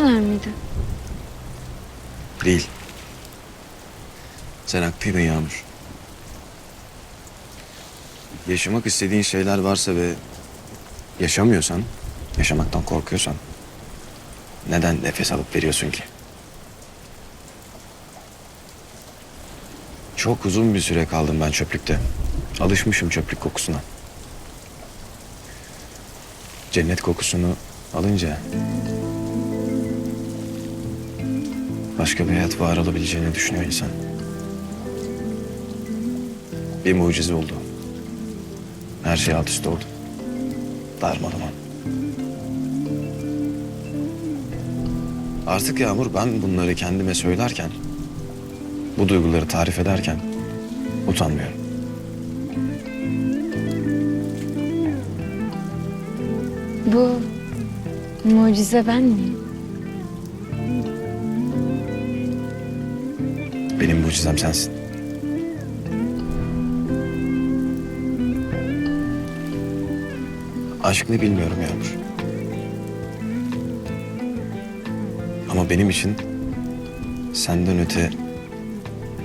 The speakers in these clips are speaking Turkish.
mıydı? Değil. Sen haklıydın Yağmur. Yaşamak istediğin şeyler varsa ve yaşamıyorsan, yaşamaktan korkuyorsan neden nefes alıp veriyorsun ki? Çok uzun bir süre kaldım ben çöplükte. Alışmışım çöplük kokusuna. Cennet kokusunu alınca başka bir hayat var olabileceğini düşünüyor insan. Bir mucize oldu. Her şey alt üst oldu. Darmaduman. Artık Yağmur ben bunları kendime söylerken, bu duyguları tarif ederken utanmıyorum. Bu mucize ben miyim? Mucizem sensin. Aşk ne bilmiyorum Yağmur. Ama benim için senden öte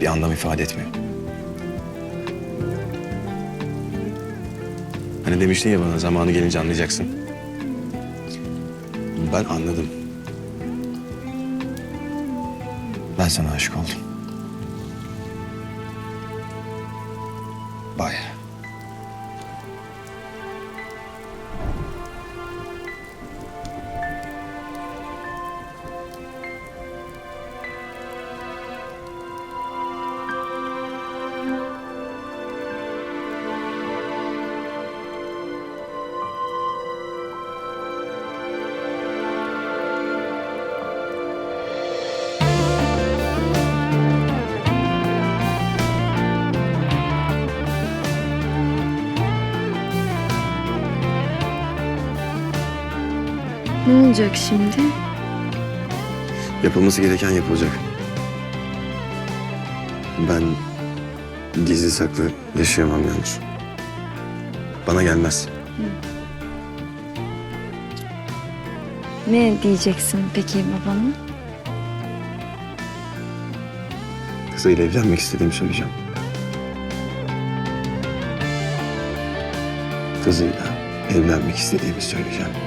bir anlam ifade etmiyor. Hani demiştin ya bana zamanı gelince anlayacaksın. Ben anladım. Ben sana aşık oldum. Bye. Ne olacak şimdi? Yapılması gereken yapılacak. Ben gizli saklı yaşayamam yalnız. Bana gelmez. Ne diyeceksin peki babama? Kızıyla evlenmek istediğimi söyleyeceğim. Kızıyla evlenmek istediğimi söyleyeceğim.